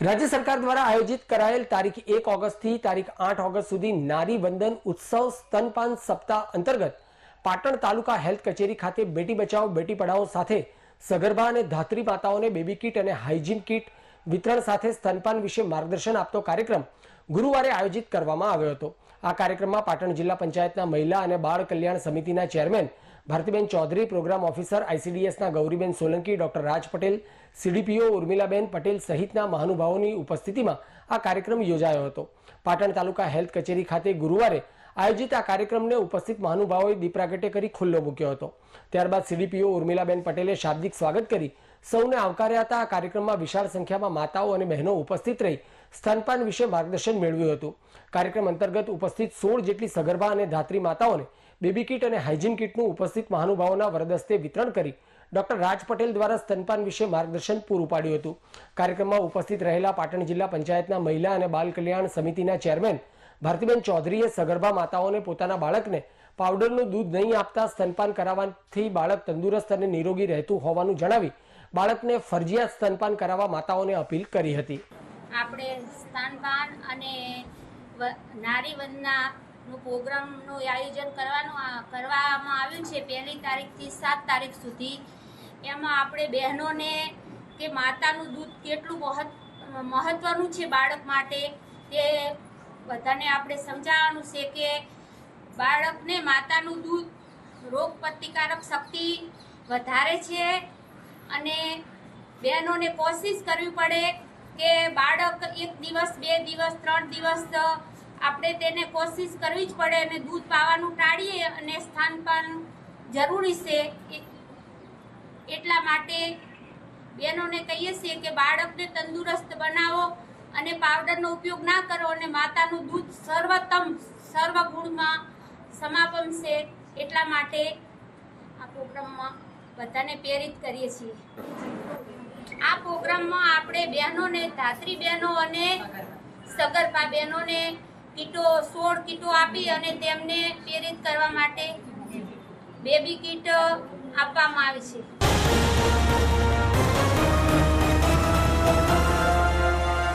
રાજ્ય સરકાર દ્વારા આયોજિત કરાયેલ તારીખ એક ઓગસ્ટથી તારીખ આઠ ઓગસ્ટ સુધી નારી વંદન ઉત્સવ સ્તનપાન સપ્તાહ અંતર્ગત પાટણ તાલુકા હેલ્થ કચેરી ખાતે બેટી બચાવો બેટી પઢાઓ સાથે સગર્ભા અને ધાત્રી માતાઓને બેબી કીટ અને હાઇજીન કીટ વિતરણ સાથે સ્તનપાન વિશે માર્ગદર્શન આપતો કાર્યક્રમ ગુરુવારે આયોજિત કરવામાં આવ્યો હતો. આ કાર્યક્રમમાં પાટણ જિલ્લા પંચાયતના મહિલા અને બાળ કલ્યાણ સમિતિના ચેરમેન ભારતીબેન ચૌધરી, પ્રોગ્રામ ઓફિસર આઈસીડીએસના ગૌરીબેન સોલંકી, ડોક્ટર રાજ પટેલ સીડીપીઓ ઉર્મિલાબેન પટેલ સહિતના મહાનુભાવોની ઉપસ્થિતિમાં આ કાર્યક્રમ યોજાયો હતો. પાટણ તાલુકા હેલ્થ કચેરી ખાતે ગુરુવારે આયોજિત આ કાર્યક્રમને ઉપસ્થિત મહાનુભાવોએ દીપ પ્રાગટ્ય કરી ખુલ્લો મૂક્યો હતો. ત્યારબાદ સીડીપીઓ ઉર્મિલાબેન પટેલે શાબ્દિક સ્વાગત કરી સૌને આવકાર્યા હતા. આ કાર્યક્રમમાં વિશાળ સંખ્યામાં માતાઓ અને બહેનો ઉપસ્થિત રહી સ્તનપાન વિશે માર્ગદર્શન મેળવ્યું હતું. કાર્યક્રમ અંતર્ગત ઉપસ્થિત સોળ જેટલી સગર્ભા અને ધાત્રી માતાઓને બેબી કીટ અને હાઇજીન કીટનું ઉપસ્થિત મહાનુભાવોના વરદસ્તે વિતરણ કરી ડોક્ટર રાજ પટેલ દ્વારા સ્તનપાન વિશે માર્ગદર્શન પૂરું પાડ્યું હતું. કાર્યક્રમમાં ઉપસ્થિત રહેલા પાટણ જિલ્લા પંચાયતના મહિલા અને બાલ કલ્યાણ સમિતિના ચેરમેન ભારતીબેન ચૌધરીએ સગર્ભા માતાઓને પોતાના બાળકને પાવડરનું દૂધ નહીં આપતા સ્તનપાન કરાવવાથી બાળક તંદુરસ્ત અને નિરોગી રહેતું હોવાનું જણાવી બાળકને ફરજિયાત સ્તનપાન કરાવવા માતાઓને અપીલ કરી હતી. આપણે સ્તનપાન અને નારી વંદનાનું પ્રોગ્રામનું આયોજન કરવાનું કરવામાં આવ્યું છે પહેલી તારીખથી સાત તારીખ સુધી. એમાં આપણે બહેનોને કે માતાનું દૂધ કેટલું મહત્ મહત્વનું છે બાળક માટે તે બધાને આપણે સમજાવવાનું છે કે બાળકને માતાનું દૂધ રોગ પ્રતિકારક શક્તિ વધારે છે અને બહેનોને કોશિશ કરવી પડે કે બાળક એક દિવસ, બે દિવસ, ત્રણ દિવસ આપણે તેને કોશિશ કરવી જ પડે અને દૂધ પાવાનું ટાળીએ અને સ્તનપાન જરૂરી છે. એટલા માટે બહેનોને કહીએ છીએ કે બાળકને તંદુરસ્ત બનાવો અને પાવડરનો ઉપયોગ ના કરો અને માતાનું દૂધ સર્વોત્તમ સર્વગુણમાં સમાપન છે એટલા માટે આ પ્રોગ્રામમાં બધાને પ્રેરિત કરીએ છીએ. આ પ્રોગ્રામમાં આપણે બહેનોને, ધાત્રી બહેનો અને સગર્ભા બહેનોને કીટો, સોળ કીટો આપી અને તેમને પ્રેરિત કરવા માટે બેબી કીટ આપવામાં આવી છે.